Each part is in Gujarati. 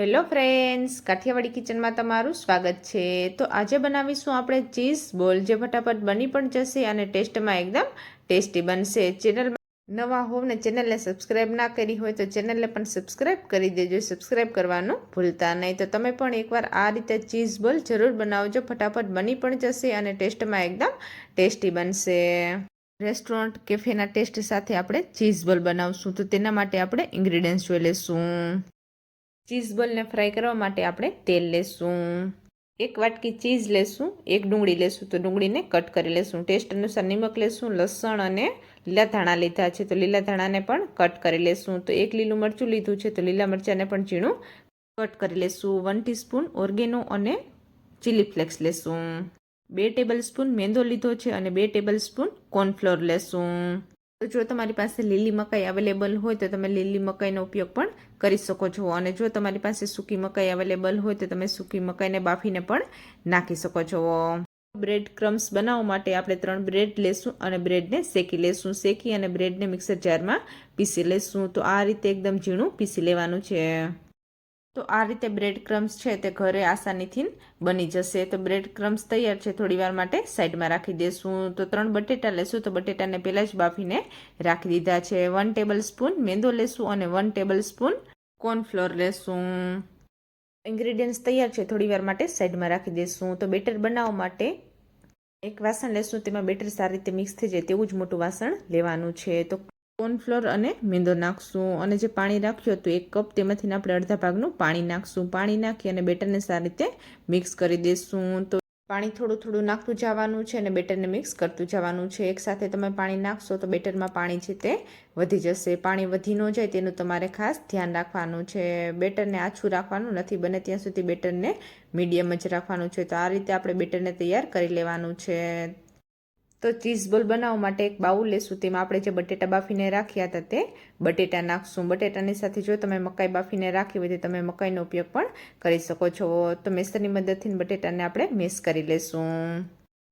હેલો ફ્રેન્ડ્સ કાઠિયાવાડી કિચનમાં તમારું સ્વાગત છે. તો આજે બનાવીશું આપણે ચીઝ બોલ, જે ફટાફટ બની પણ જશે અને ટેસ્ટમાં એકદમ ટેસ્ટી બનશે. ચેનલમાં નવા હોવ ને ચેનલને સબસ્ક્રાઈબ ના કરી હોય તો ચેનલને પણ સબસ્ક્રાઈબ કરી દેજો. સબસ્ક્રાઈબ કરવાનું ભૂલતા નહીં. તો તમે પણ એકવાર આ રીતે ચીઝ બોલ જરૂર બનાવજો. ફટાફટ બની પણ જશે અને ટેસ્ટમાં એકદમ ટેસ્ટી બનશે. રેસ્ટોરન્ટ કેફેના ટેસ્ટ સાથે આપણે ચીઝ બોલ બનાવશું. તો તેના માટે આપણે ઇન્ગ્રીડિયન્ટ્સ જોઈ લઈશું. ચીઝ બોલને ફ્રાય કરવા માટે આપણે તેલ લેશું. એક વાટકી ચીઝ લેશું, એક ડુંગળી લેશું, તો ડુંગળીને કટ કરી લેશું. ટેસ્ટ અનુસાર નિમક લેશું, લસણ અને લીલા ધાણા લીધા છે, તો લીલા ધાણાને પણ કટ કરી લેશું. તો એક લીલું મરચું લીધું છે, તો લીલા મરચાંને પણ ઝીણું કટ કરી લેશું. વન ટીસ્પૂન ઓર્ગેનો અને ચીલી ફ્લેક્સ લેશું. બે ટેબલ સ્પૂન મેંદો લીધો છે અને બે ટેબલ સ્પૂન કોર્નફ્લોર લેશું. તો જો તમારી પાસે લીલી મકાઈ અવેલેબલ હોય તો તમે લીલી મકાઈનો ઉપયોગ પણ કરી શકો છો. અને જો તમારી પાસે સૂકી મકાઈ અવેલેબલ હોય તો તમે સૂકી મકાઈને બાફીને પણ નાખી શકો છો. બ્રેડ ક્રમ્સ બનાવવા માટે આપણે ત્રણ બ્રેડ લેશું અને બ્રેડને શેકી લેશું. શેકી અને બ્રેડને મિક્સર જારમાં પીસી લેશું. તો આ રીતે એકદમ ઝીણું પીસી લેવાનું છે. તો આ રીતે બ્રેડ ક્રમ્સ છે તે ઘરે આસાનીથી બની જશે. તો બ્રેડ ક્રમ્સ તૈયાર છે થોડીવાર માટે સાઈડમાં રાખી દેશું. તો ત્રણ બટેટા લેશું. તો બટેટાને પહેલાં જ બાફીને રાખી દીધા છે. વન ટેબલ સ્પૂન મેંદો લેશું અને વન ટેબલ સ્પૂન કોર્નફ્લોર લેશું. ઇન્ગ્રીડિયન્ટ્સ તૈયાર છે થોડી વાર માટે સાઈડમાં રાખી દેશું. તો બેટર બનાવવા માટે એક વાસણ લેશું. તેમાં બેટર સારી રીતે મિક્સ થઈ જાય તેવું જ મોટું વાસણ લેવાનું છે. તો કોર્નફ્લોર અને મેંદો નાખશું. અને જે પાણી રાખ્યું હતું, એક કપ તેમાંથી આપણે અડધા ભાગનું પાણી નાખશું. પાણી નાખી અને બેટરને સારી રીતે મિક્સ કરી દઈશું તો પાણી થોડું થોડું નાખતું જવાનું છે અને બેટરને મિક્સ કરતું જવાનું છે. એકસાથે તમે પાણી નાખશો તો બેટરમાં પાણી છે તે વધી જશે. પાણી વધી ન જાય તેનું તમારે ખાસ ધ્યાન રાખવાનું છે. બેટરને આછું રાખવાનું નથી, બને ત્યાં સુધી બેટરને મીડિયમ જ રાખવાનું છે. તો આ રીતે આપણે બેટરને તૈયાર કરી લેવાનું છે. તો ચીઝ બોલ બનાવવા માટે એક બાઉલ લેશું. તેમાં આપણે જે બટેટા બાફીને રાખ્યા હતા તે બટેટા નાખશું. બટેટાની સાથે જો તમે મકાઈ બાફીને રાખી હોય તો તમે મકાઈનો ઉપયોગ પણ કરી શકો છો. તો મેસરની મદદથી બટેટાને આપણે મિક્સ કરી લેશું.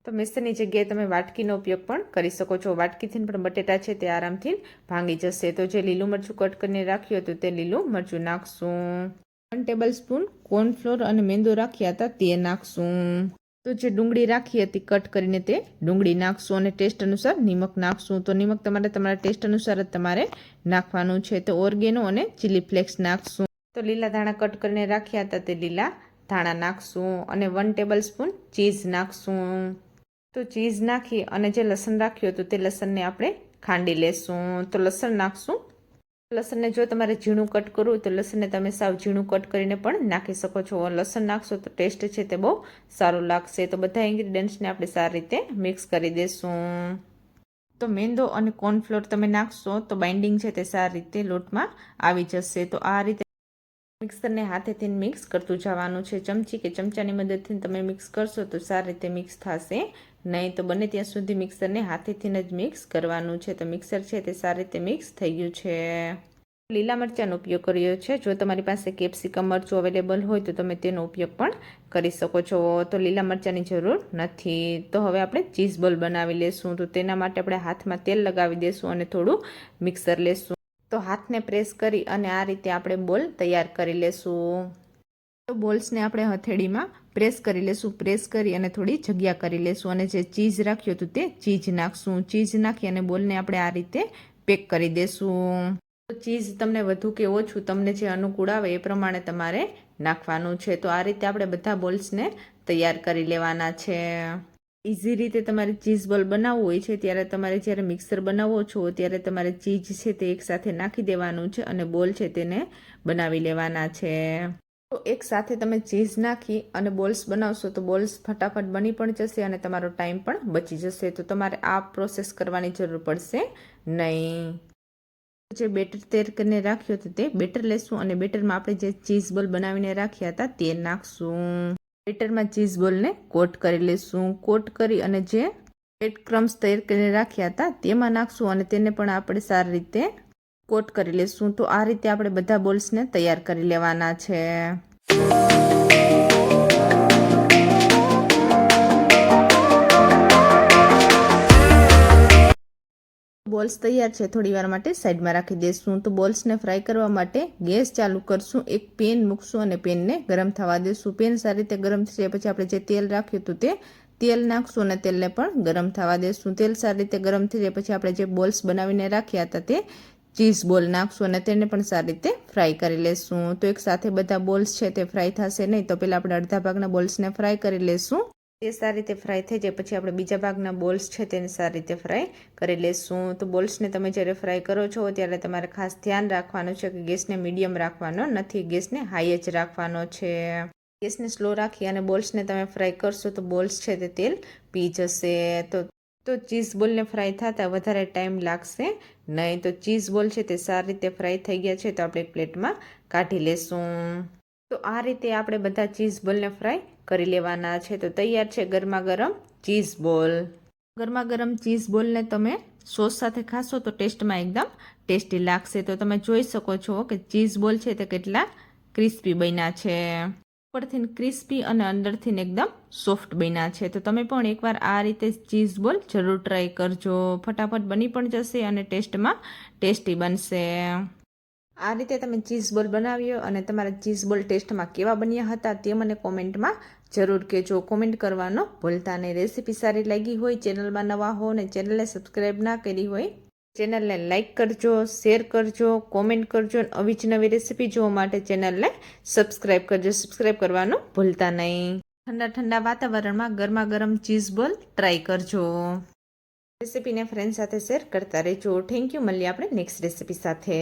તો મિક્સરની જગ્યાએ તમે વાટકીનો ઉપયોગ પણ કરી શકો છો. વાટકીથી પણ બટેટા છે તે આરામથી ભાંગી જશે. તો જે લીલું મરચું કટ કરીને રાખ્યું હતું તે લીલું મરચું નાખશું. વન ટેબલ સ્પૂન કોર્નફ્લોર અને મેંદો રાખ્યા હતા તે નાખશું. તો જે ડુંગળી રાખી હતી, કટ કરીને તે ડુંગળી નાખશું અને ટેસ્ટ અનુસાર નિમક નાખશું. તો નિમક તમારે તમારા ટેસ્ટ અનુસાર જ તમારે નાખવાનું છે. તો ઓર્ગેનો અને ચીલી ફ્લેક્સ નાખશું. તો લીલા ધાણા કટ કરીને રાખ્યા હતા તે લીલા ધાણા નાખશું અને વન ટેબલ સ્પૂન ચીઝ નાખશું. તો ચીઝ નાખી અને જે લસણ રાખ્યું હતું તે લસણને આપણે ખાંડી લેશું. તો લસણ નાખશું લસણને જો તમારે ઝીણું કટ કરવું તો લસણને તમે સાવ ઝીણું કટ કરીને પણ નાખી શકો છો. લસણ નાખશો તો ટેસ્ટ છે તે બહુ સારું લાગશે. તો બધા ઇન્ગ્રીડિયન્ટ્સને આપણે સારી રીતે મિક્સ કરી દઈશું તો મેંદો અને કોર્નફ્લોર તમે નાખશો તો બાઇન્ડિંગ છે તે સારી રીતે લોટમાં આવી જશે. તો આ રીતે મિક્સરને હાથેથી મિક્સ કરતું જવાનું છે. ચમચી કે ચમચાની મદદથી તમે મિક્સ કરશો તો સારી રીતે મિક્સ થશે. નહીં તો બને ત્યાં સુધી મિક્સરને હાથેથી જ મિક્સ કરવાનું છે. તો મિક્સર છે તે સારી રીતે મિક્સ થઈ ગયું છે. લીલા મરચાંનો ઉપયોગ કર્યો છે. જો તમારી પાસે કેપ્સિકમ મરચું અવેલેબલ હોય તો તમે તેનો ઉપયોગ પણ કરી શકો છો. તો લીલા મરચાંની જરૂર નથી. તો હવે આપણે ચીઝ બોલ બનાવી લેશું. તો તેના માટે આપણે હાથમાં તેલ લગાવી દઈશું અને થોડું મિક્સર લેશું. તો હાથને પ્રેસ કરી અને આ રીતે આપણે બોલ તૈયાર કરી લેશું. તો બોલ્સને આપણે હથેળીમાં પ્રેસ કરી લેશું. પ્રેસ કરી અને થોડી જગ્યા કરી લેશું અને જે ચીઝ રાખ્યું હતું તે ચીઝ નાખશું. ચીઝ નાખી અને બોલને આપણે આ રીતે પેક કરી દેશું. તો ચીઝ તમને વધુ કે ઓછું તમને જે અનુકૂળ આવે એ પ્રમાણે તમારે નાખવાનું છે. તો આ રીતે આપણે બધા બોલ્સને તૈયાર કરી લેવાના છે. ઇઝી રીતે તમારે ચીઝ બોલ બનાવવું હોય છે, ત્યારે તમારે જ્યારે મિક્સર બનાવો છો, ત્યારે તમારે ચીઝ છે તે એકસાથે નાખી દેવાનું છે અને બોલ છે તેને બનાવી લેવાના છે. તો એક સાથે તમે ચીઝ નાખી અને બોલ્સ બનાવશો તો બોલ્સ ફટાફટ બની પણ જશે અને તમારો ટાઈમ પણ બચી જશે. તો તમારે આ પ્રોસેસ કરવાની જરૂર પડશે નહીં. જે બેટર તૈયાર કરીને રાખ્યું હતું તે બેટર લેશું અને બેટરમાં આપણે જે ચીઝ બોલ બનાવીને રાખ્યા હતા તે નાખશું. બેટરમાં ચીઝ બોલને કોટ કરી લઈશું કોટ કરી અને જે બ્રેડ ક્રમ્સ તૈયાર કરીને રાખ્યા હતા, તેમાં નાખશું અને તેને પણ આપણે સારી રીતે કોટ કરી લેશું. તો આ રીતે આપણે બધા બોલ્સને તૈયાર કરી લેવાના છે. બોલ્સ તૈયાર છે થોડી વાર માટે સાઈડમાં રાખી દઈશું તો બોલ્સને ફ્રાય કરવા માટે ગેસ ચાલુ કરશું. એક પેન મૂકશું અને પેનને ગરમ થવા દઈશું પેન સારી રીતે ગરમ જાય પછી આપણે જે તેલ રાખ્યું હતું તે તેલ નાખશું અને તેલને પણ ગરમ થવા દઈશું તેલ સારી રીતે ગરમ થઈ જાય પછી આપણે જે બોલ્સ બનાવીને રાખ્યા હતા તે ચીઝ બોલ નાખશું અને તેને પણ સારી રીતે ફ્રાય કરી લેશું. તો એક સાથે બધા બોલ્સ છે તે ફ્રાય થશે નહીં. તો પહેલાં આપણે અડધા ભાગના બોલ્સને ફ્રાય કરી લેશું. તે સારી રીતે ફ્રાય થઈ જાય. પછી આપણે બીજા ભાગના બોલ્સ છે તેને સારી રીતે ફ્રાય કરી લેશું. તો બોલ્સને તમે જ્યારે ફ્રાય કરો છો, ત્યારે તમારે ખાસ ધ્યાન રાખવાનું છે કે ગેસને મીડિયમ રાખવાનો નથી. ગેસને હાઈ જ રાખવાનો છે. ગેસને સ્લો રાખી અને બોલ્સને તમે ફ્રાય કરશો તો બોલ્સ છે તે તેલ પી જશે. તો તો ચીઝ બોલને ફ્રાય થતાં વધારે ટાઈમ લાગશે નહીં. તો ચીઝ બોલ છે તે સારી રીતે ફ્રાય થઈ ગયા છે તો આપણે પ્લેટમાં કાઢી લેશું. તો આ રીતે આપણે બધા ચીઝ બોલને ફ્રાય કરી લેવાના છે. તો તૈયાર છે ગરમા ગરમ ચીઝ બોલ. ગરમા ગરમ ચીઝ બોલને તમે સોસ સાથે ખાશો તો ટેસ્ટમાં એકદમ ટેસ્ટી લાગશે. તો તમે જોઈ શકો છો કે ચીઝ બોલ છે તે કેટલા ક્રિસ્પી બન્યા છે. ઉપરથી ક્રિસ્પી અને અંદરથી એકદમ સોફ્ટ બન્યા છે. તો તમે પણ એકવાર આ રીતે ચીઝ બોલ જરૂર ટ્રાય કરજો. ફટાફટ બની પણ જશે અને ટેસ્ટમાં ટેસ્ટી બનશે. આ રીતે તમે ચીઝ બોલ બનાવ્યો અને તમારા ચીઝ બોલ ટેસ્ટમાં કેવા બન્યા હતા તે મને કોમેન્ટમાં જરૂર કહેજો. કોમેન્ટ કરવાનો ભૂલતા નહીં રેસીપી સારી લાગી હોય, ચેનલમાં નવા હો અને ચેનલને સબસ્ક્રાઈબ ના કરી હોય, ચેનલને લાઇક કરજો, શેર કરજો, કોમેન્ટ કરજો અને આવી જ નવી રેસીપી જોવા માટે ચેનલને સબસ્ક્રાઈબ કરજો. સબસ્ક્રાઈબ કરવાનું ભૂલતા નહીં. ઠંડા ઠંડા વાતાવરણમાં ગરમા ગરમ ચીઝ બોલ ટ્રાય કરજો. રેસીપીને ફ્રેન્ડ સાથે શેર કરતા રહેજો. થેન્ક યુ મળીએ આપણે નેક્સ્ટ રેસીપી સાથે.